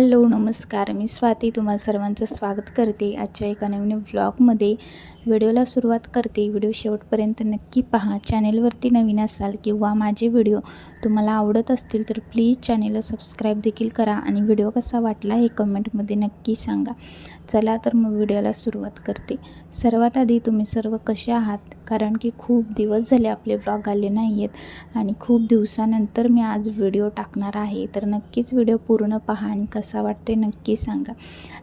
Hello नमस्कार. मी स्वाती. तुम्हा सर्वांचं स्वागत करते आजच्या एका नवीन ब्लॉगमध्ये व्हिडिओला सुरुवात करते. व्हिडिओ शेवटपर्यंत नक्की पहा. चॅनेलवरती नवीन असाल किंवा माझे व्हिडिओ तुम्हाला आवडत असतील तर प्लीज चॅनेलला सबस्क्राईब देखील करा आणि व्हिडिओ कसा वाटला हे कमेंटमध्ये नक्की सांगा. चला तर मग व्हिडिओला सुरुवात करते. सर्वात आधी तुम्ही सर्व कसे आहात? कारण की खूप दिवस झाले आपले ब्लॉग आले नाही आहेत आणि खूप दिवसानंतर मी आज व्हिडिओ टाकणार आहे. तर नक्कीच व्हिडिओ पूर्ण पहा आणि कसा वाटते नक्की सांगा.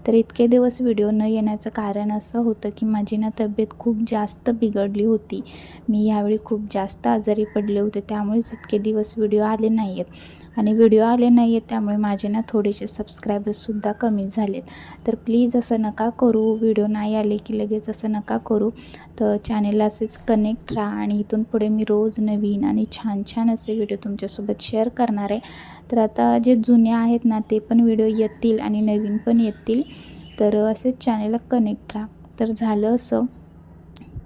तर इतके दिवस व्हिडिओ न येण्याचं कारण असं होतं की माझी ना तब्येत खूप जास्त बिघडली होती. मी यावेळी खूप जास्त आजारी पडले होते त्यामुळेच इतके दिवस व्हिडिओ आले नाही आहेत आणि व्हिडिओ आले नाही आहेत त्यामुळे माझे ना थोडेसे सबस्क्रायबर्ससुद्धा कमी झालेत. तर प्लीज असं नका करू व्हिडिओ नाही आले की लगेच असं नका करू. तर चॅनेलला असेच कनेक्ट राहा आणि इथून पुढे मी रोज नवीन आणि छान छान असे व्हिडिओ तुमच्यासोबत शेअर करणार आहे. तर आता जे जुने आहेत ना ते पण व्हिडिओ येतील आणि नवीन पण येतील. तर असेच चॅनेलला कनेक्ट राहा. तर झालं असं.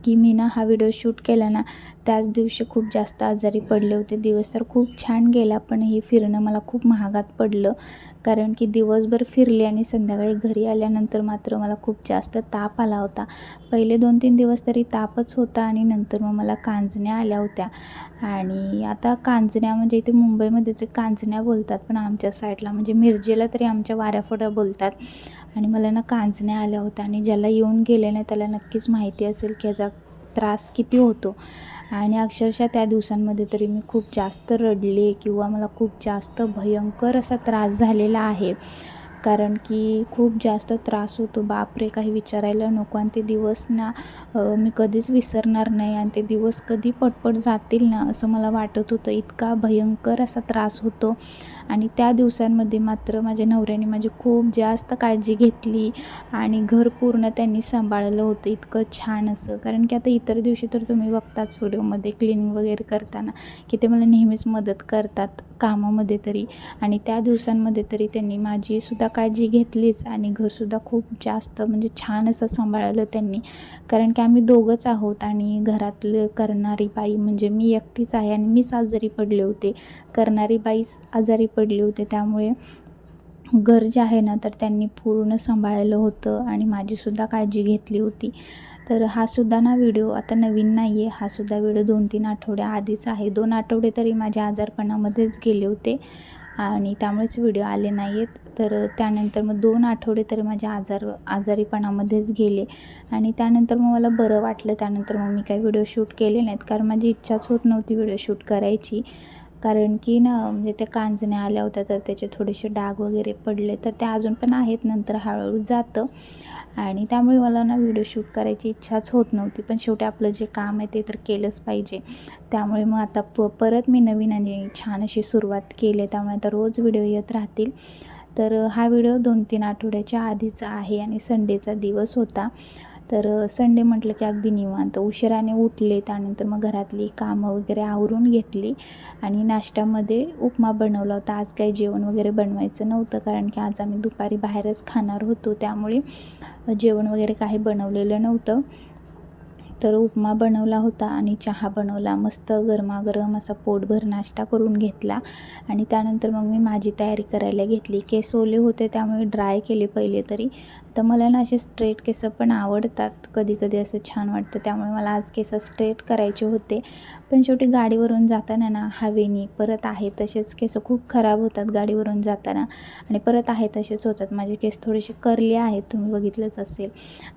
की मी ना हा व्हिडिओ शूट केला ना त्याच दिवशी खूप जास्त आजारी पडले होते. दिवस तर खूप छान गेला पण हे फिरणं मला खूप महागात पडलं. कारण की दिवसभर फिरले आणि संध्याकाळी घरी आल्यानंतर मात्र मला खूप जास्त ताप आला होता. पहिले दोन तीन दिवस तरी तापच होता आणि नंतर मग मला कांजण्या आल्या होत्या. आणि आता कांजण्या म्हणजे इथे मुंबईमध्ये तरी कांजण्या बोलतात पण आमच्या साईडला म्हणजे मिरजेला तरी आमच्या वाऱ्याफोड्या बोलतात. आणि मला ना कांजण्या आल्या होत्या आणि ज्याला येऊन गेले नाही त्याला नक्कीच माहिती असेल की याचा त्रास किती होतो. आणि अक्षरशः त्या दिवसांमध्ये तरी मी खूप जास्त रडले किंवा मला खूप जास्त भयंकर असा त्रास झालेला आहे. कारण की खूप जास्त त्रास होतो. बापरे काही विचारायला नको आणि ते दिवस ना मी कधीच विसरणार नाही आणि ते दिवस कधी पटपट जातील ना असं मला वाटत होतं. इतका भयंकर असा त्रास होतो. आणि त्या दिवसांमध्ये मात्र माझ्या नवऱ्याने माझी खूप जास्त काळजी घेतली आणि घर पूर्ण त्यांनी सांभाळलं होतं. इतकं छान असं. कारण की आता इतर दिवशी तर तुम्ही बघताच व्हिडिओमध्ये क्लिनिंग वगैरे करताना की ते मला नेहमीच मदत करतात. कामामध्ये तरी आणि त्या दिवसांमध्ये तरी त्यांनी माझीसुद्धा काळजी घेतलीच आणि घरसुद्धा खूप जास्त म्हणजे छान असं सांभाळलं त्यांनी. कारण की आम्ही दोघंच आहोत आणि घरातलं करणारी बाई म्हणजे मी एकटीच आहे आणि मीच आजारी पडले होते. करणारी बाईच आजारी पडली होते त्यामुळे घर जे आहे ना तर त्यांनी पूर्ण सांभाळलं होतं आणि माझीसुद्धा काळजी घेतली होती. तर हा सुद्धा ना व्हिडिओ आता नवीन नाही आहे हा सुद्धा व्हिडिओ दोन तीन आठवड्या आधीच आहे. दोन आठवडे तरी माझ्या आजारपणामध्येच गेले होते आणि त्यामुळेच व्हिडिओ आले नाही आहेत तर त्यानंतर मग दोन आठवडे तरी माझ्या आजार आजारीपणामध्येच गेले आणि त्यानंतर मग मला बरं वाटलं. त्यानंतर मग मी काही व्हिडिओ शूट केले नाहीत. कारण माझी इच्छाच होत नव्हती व्हिडिओ शूट करायची. कारण की ना म्हणजे त्या कांजण्या आल्या होत्या तर त्याचे थोडेसे डाग वगैरे पडले तर ते अजून पण आहेत नंतर हळूहळू जातं. आणि त्यामुळे मला ना व्हिडिओ शूट करायची इच्छाच होत नव्हती पण शेवटी आपलं जे काम आहे ते तर केलंच पाहिजे. त्यामुळे मग आता प परत मी नवीन आणि छान अशी सुरुवात केली आहे त्यामुळे आता रोज व्हिडिओ येत राहतील. तर हा व्हिडिओ दोन तीन आठवड्याच्या आधीचा आहे आणि संडेचा दिवस होता. तर संडे म्हटलं की अगदी निवांत. उशिराने उठले त्यानंतर मग घरातली कामं वगैरे आवरून घेतली आणि नाश्त्यामध्ये उपमा बनवला होता. आज काही जेवण वगैरे बनवायचं नव्हतं कारण की आज आम्ही दुपारी बाहेरच खाणार होतो. त्यामुळे जेवण वगैरे काही बनवलेलं नव्हतं. तर उपमा बनवला होता आणि चहा बनवला. मस्त गरमागरम असा पोटभर नाश्ता करून घेतला आणि त्यानंतर मग मी माझी तयारी करायला घेतली. केस ओले होते त्यामुळे ड्राय केले पहिले तरी. तर मला ना असे स्ट्रेट केस पण आवडतात. कधी कधी असं छान वाटतं. त्यामुळे मला आज केस स्ट्रेट करायचे होते. पण शेवटी गाडीवरून जाताना ना हवेनी परत आहे तसेच केस खूप खराब होतात गाडीवरून जाताना. आणि परत आहे तसेच होतात. माझे केस थोडेसे करले आहेत तुम्ही बघितलंच असेल.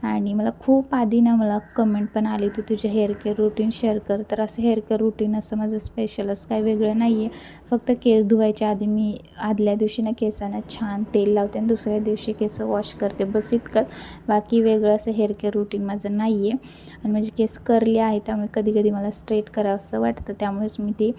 आणि मला खूप आधी ना मला कमेंट पण आली होती तुझे हेअर केअर रुटीन शेअर कर. तर असं हेअर केअर रुटीन असं माझं स्पेशल असं काही वेगळं नाही आहे फक्त केस धुवायच्या आधी मी आदल्या दिवशी ना केसांना छान तेल लावते आणि दुसऱ्या दिवशी केस वॉश करते. बस इतकंच. बाकी वेगळं असं हेअर केअर रुटीन माझं नाही आहे आणि माझे केस करले आहे त्यामुळे कधी कधी मला स्ट्रेट करावंसं वाटतं. त्यामुळेच मी ती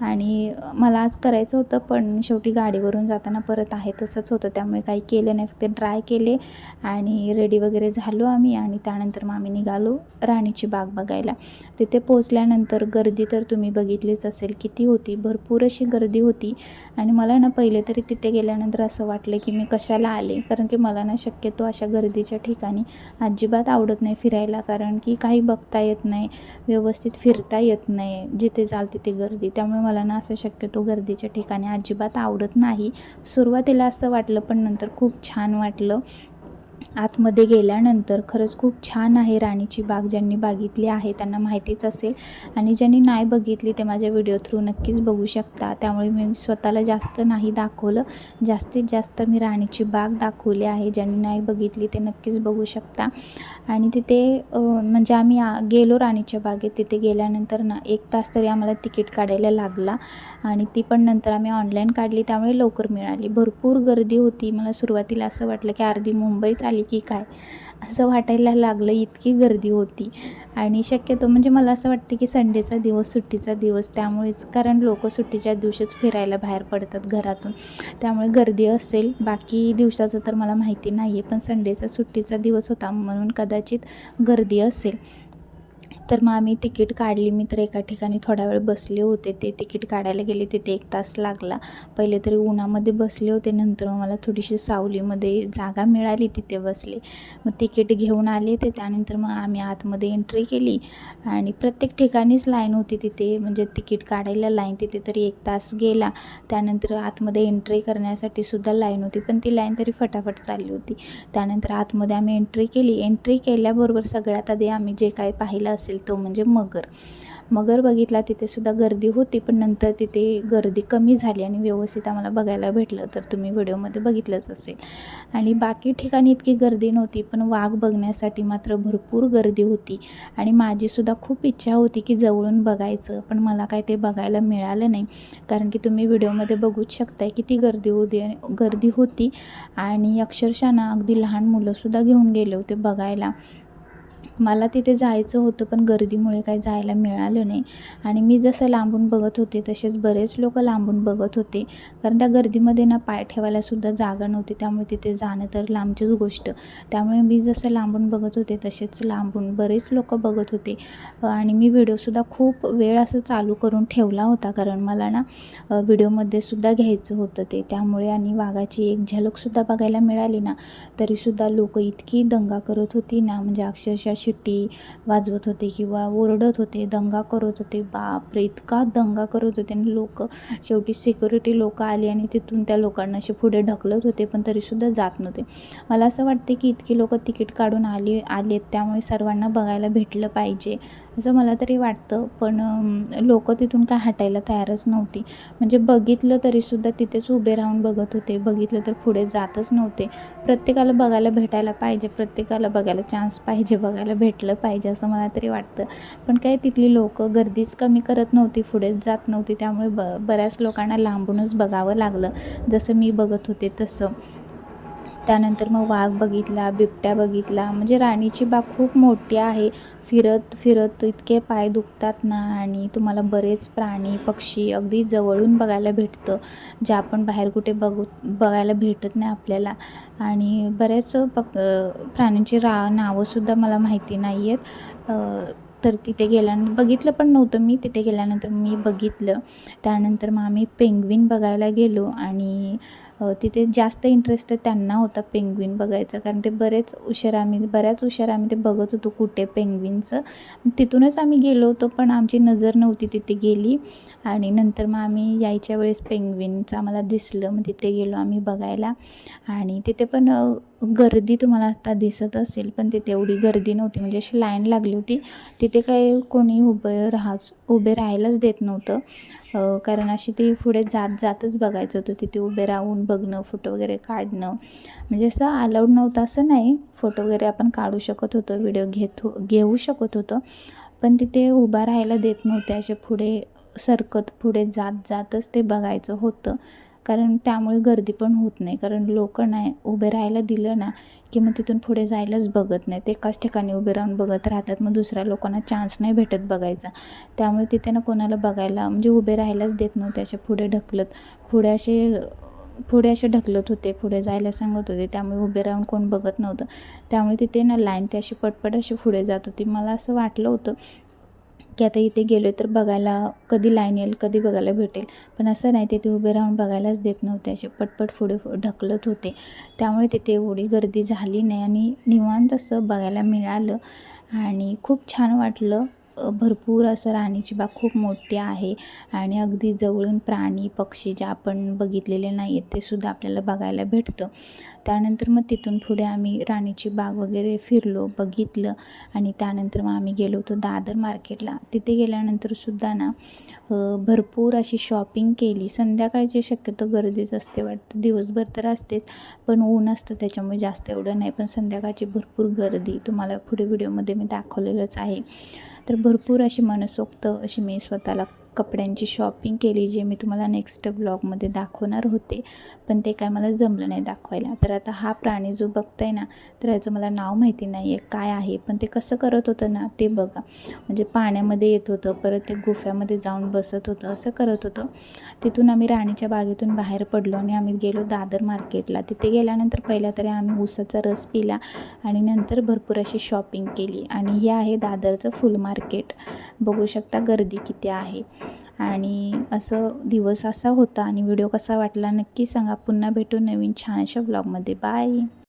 आणि मला आज करायचं होतं पण शेवटी गाडीवरून जाताना परत आहे तसंच होतं. त्यामुळे काही केलं नाही फक्त ड्राय केले आणि रेडी वगैरे झालो आम्ही आणि त्यानंतर मग आम्ही निघालो राणीची बाग बघायला. तिथे पोचल्यानंतर गर्दी तर तुम्ही बघितलीच असेल किती होती. भरपूर अशी गर्दी होती आणि मला ना पहिले तरी तिथे गेल्यानंतर असं वाटलं की मी कशाला आले कारण की मला ना शक्यतो अशा गर्दीच्या ठिकाणी अजिबात आवडत नाही फिरायला कारण की काही बघता येत नाही व्यवस्थित फिरता येत नाही जिथे जाल तिथे गर्दी. त्यामुळे मला ना असं शक्यतो गर्दीच्या ठिकाणी अजिबात आवडत नाही. सुरुवातीला असं वाटलं पण नंतर खूप छान वाटलं. आतमध्ये गेल्यानंतर खरंच खूप छान आहे राणीची बाग. ज्यांनी बघितली आहे त्यांना माहितीच असेल. आणि ज्यांनी नाही बघितली ते माझ्या व्हिडिओ थ्रू नक्कीच बघू शकता. त्यामुळे मी स्वतःला जास्त नाही दाखवलं. जास्तीत जास्त मी राणीची बाग दाखवली आहे. ज्यांनी नाही बघितली ते नक्कीच बघू शकता. आणि तिथे म्हणजे आम्ही आ- गेलो राणीच्या बागेत. तिथे गेल्यानंतर ना एक तास तरी आम्हाला तिकीट काढायला लागला. आणि ती पण नंतर आम्ही ऑनलाईन काढली. त्यामुळे लवकर मिळाली. भरपूर गर्दी होती. मला सुरुवातीला असं वाटलं की अर्धी मुंबईच आली की काय? असं वाटायला लागलं इतकी गर्दी होती. आणि शक्यतो म्हणजे मला असं वाटतं की संडेचा दिवस सुट्टीचा दिवस त्यामुळेच कारण लोक सुट्टीच्या दिवशीच फिरायला बाहेर पडतात घरातून. त्यामुळे गर्दी असेल. बाकी दिवसाचं तर मला माहिती नाही आहे पण संडेचा सुट्टीचा दिवस होता म्हणून कदाचित गर्दी असेल. तर मग आम्ही तिकीट काढली. मी तर एका ठिकाणी थोडा वेळ बसले होते. ते तिकीट काढायला गेले. तिथे एक तास लागला. पहिले तरी उन्हामध्ये बसले होते. नंतर मग मला थोडीशी सावलीमध्ये जागा मिळाली. तिथे बसले. मग तिकीट घेऊन आले ते. त्यानंतर मग आम्ही आतमध्ये एंट्री केली. आणि प्रत्येक ठिकाणीच लाईन होती तिथे. म्हणजे तिकीट काढायला लाईन तिथे तरी एक तास गेला. त्यानंतर आतमध्ये एंट्री करण्यासाठी सुद्धा लाईन होती. पण ती लाईन तरी फटाफट चालली होती. त्यानंतर आतमध्ये आम्ही एंट्री केली. एंट्री केल्याबरोबर सगळ्यात आधी आम्ही जे काही पाहिलं असेल तो म्हणजे मगर. मगर बघितला तिथे सुद्धा गर्दी होती पण नंतर तिथे गर्दी कमी झाली आणि व्यवस्थित आम्हाला बघायला भेटलं तर तुम्ही व्हिडिओमध्ये बघितलंच असेल. आणि बाकी ठिकाणी इतकी गर्दी नव्हती पण वाघ बघण्यासाठी मात्र भरपूर गर्दी होती. आणि माझीसुद्धा खूप इच्छा होती की जवळून बघायचं पण मला काय ते बघायला मिळालं नाही. कारण की तुम्ही व्हिडिओमध्ये बघूच शकताय किती गर्दी होती गर्दी होती. आणि अक्षरशः ना अगदी लहान मुलंसुद्धा घेऊन गेले होते बघायला. मला तिथे जायचं होतं पण गर्दीमुळे काही जायला मिळालं नाही. आणि मी जसं लांबून बघत होते तसेच बरेच लोक लांबून बघत होते. कारण त्या गर्दीमध्ये ना पाय ठेवायलासुद्धा जागा नव्हती त्यामुळे तिथे जाणं तर लांबचीच गोष्ट. त्यामुळे मी जसं लांबून बघत होते तसेच लांबून बरेच लोक बघत होते. आणि मी व्हिडिओसुद्धा खूप वेळ असं चालू करून ठेवला होता कारण मला ना व्हिडिओमध्ये सुद्धा घ्यायचं होतं ते. त्यामुळे आणि वाघाची एक झलकसुद्धा बघायला मिळाली ना तरीसुद्धा लोक इतकी दंगा करत होती ना म्हणजे अक्षरशः शिट्टी वाजवत होते किंवा ओरडत होते दंगा करत होते. बापरे इतका दंगा करत होते. आणि लोक शेवटी सिक्युरिटी लोक आली आणि तिथून त्या लोकांना असे पुढे ढकलत होते पण तरीसुद्धा जात नव्हते. मला असं वाटते की इतकी लोक तिकीट काढून आली आलेत त्यामुळे सर्वांना बघायला भेटलं पाहिजे असं मला तरी वाटतं. पण लोक तिथून काय हटायला तयारच नव्हती. म्हणजे बघितलं तरीसुद्धा तिथेच उभे राहून बघत होते. बघितलं तर पुढे जातच नव्हते. प्रत्येकाला बघायला भेटायला पाहिजे प्रत्येकाला बघायला चान्स पाहिजे बघायला भेटलं पाहिजे असं मला तरी वाटतं. पण काय तिथली लोक गर्दीच कमी करत नव्हती पुढेच जात नव्हती. त्यामुळे ब बऱ्याच लोकांना लांबूनच बघावं लागलं. जसं मी बघत होते तसं. त्यानंतर मग वाघ बघितला बिबट्या बघितला. म्हणजे राणीची बाग खूप मोठी आहे. फिरत फिरत इतके पाय दुखतात ना आणि तुम्हाला बरेच प्राणी पक्षी अगदी जवळून बघायला भेटतं. जे आपण बाहेर कुठे बघू बघायला भेटत नाही आपल्याला. आणि बरेच पक प्राण्यांची रा नावंसुद्धा मला माहिती नाही आहेत. तर तिथे गेल्यानंतर बघितलं पण नव्हतं मी. तिथे गेल्यानंतर मी बघितलं. त्यानंतर मग आम्ही पेंग्विन बघायला गेलो आणि तिथे जास्त इंटरेस्ट त्यांना होता पेंग्विन बघायचा. कारण ते बरेच उशीर आम्ही बऱ्याच उशीर आम्ही ते बघत होतो कुठे पेंग्विनचं तिथूनच आम्ही गेलो होतो पण आमची नजर नव्हती तिथे गेली. आणि नंतर मग आम्ही यायच्या वेळेस पेंग्विनचं आम्हाला दिसलं. मग तिथे गेलो आम्ही बघायला. आणि तिथे पण गर्दी तुम्हाला आता दिसत असेल पण तिथे एवढी गर्दी नव्हती. म्हणजे अशी लाईन लागली होती. तिथे काही कोणी उभं राहाच उभे राहायलाच देत नव्हतं. कारण अशी ती पुढे जात जातच बघायचं होतं. तिथे उभे राहून बघणं फोटो वगैरे काढणं. म्हणजे असं अलाउड नव्हतं असं नाही. फोटो वगैरे आपण काढू शकत होतो व्हिडिओ घेत हो घेऊ शकत होतो. पण तिथे उभा राहायला देत नव्हते. असे पुढे सरकत पुढे जात जातच ते बघायचं होतं. कारण त्यामुळे गर्दी पण होत नाही. कारण लोक नाही उभे राहायला दिलं ना की मग तिथून पुढे जायलाच बघत नाहीत एकाच ठिकाणी उभे राहून बघत राहतात. मग दुसऱ्या लोकांना चान्स नाही भेटत बघायचा. त्यामुळे तिथे ना कोणाला बघायला म्हणजे उभे राहायलाच देत नव्हते. असे पुढे ढकलत पुढे असे पुढे असे ढकलत होते पुढे जायला सांगत होते. त्यामुळे उभे राहून कोण बघत नव्हतं. त्यामुळे तिथे ना लाईन ते अशी पटपट अशी पुढे जात होती. मला असं वाटलं होतं की आता इथे गेलो तर बघायला कधी लाईन येईल कधी बघायला भेटेल. पण असं नाही तिथे उभे राहून बघायलाच देत नव्हते. असे पटपट पुढे ढकलत होते. त्यामुळे तिथे एवढी गर्दी झाली नाही आणि निवांत असं बघायला मिळालं. आणि खूप छान वाटलं. भरपूर असं राणीची बाग खूप मोठी आहे आणि अगदी जवळून प्राणी पक्षी जे आपण बघितलेले नाही आहेत ते सुद्धा आपल्याला बघायला भेटतं. त्यानंतर मग तिथून पुढे आम्ही राणीची बाग वगैरे फिरलो बघितलं आणि त्यानंतर मग आम्ही गेलो होतो दादर मार्केटला. तिथे गेल्यानंतर सुद्धा ना भरपूर अशी शॉपिंग केली. संध्याकाळची शक्यतो गर्दीच असते वाटतं. दिवसभर तर असतेच पण ऊन असतं त्याच्यामुळे जास्त एवढं नाही. पण संध्याकाळची भरपूर गर्दी तुम्हाला पुढे व्हिडिओमध्ये मी दाखवलेलंच आहे. तर भरपूर अशी मनसोक्त अशी मी स्वतःला कपड्यांची शॉपिंग केली जे मी तुम्हाला नेक्स्ट ब्लॉगमध्ये दाखवणार होते. पण ते काय मला जमलं नाही दाखवायला. तर आता हा प्राणी जो बघताय ना तर याचं मला नाव माहिती नाही आहे काय आहे पण ते कसं करत होतं ना ते बघा. म्हणजे पाण्यामध्ये येत होतं परत ते गुफ्यामध्ये जाऊन बसत होतं असं करत होतं. तिथून आम्ही राणीच्या बागेतून बाहेर पडलो आणि आम्ही गेलो दादर मार्केटला. तिथे गेल्यानंतर पहिल्या तरी आम्ही ऊसाचा रस पिला आणि नंतर भरपूर अशी शॉपिंग केली. आणि हे आहे दादरचं फुल मार्केट. बघू शकता गर्दी किती आहे. आणि असं दिवस असा होता आणि व्हिडिओ कसा वाटला नक्की सांगा. पुन्हा भेटू नवीन छान अशा ब्लॉगमध्ये बाय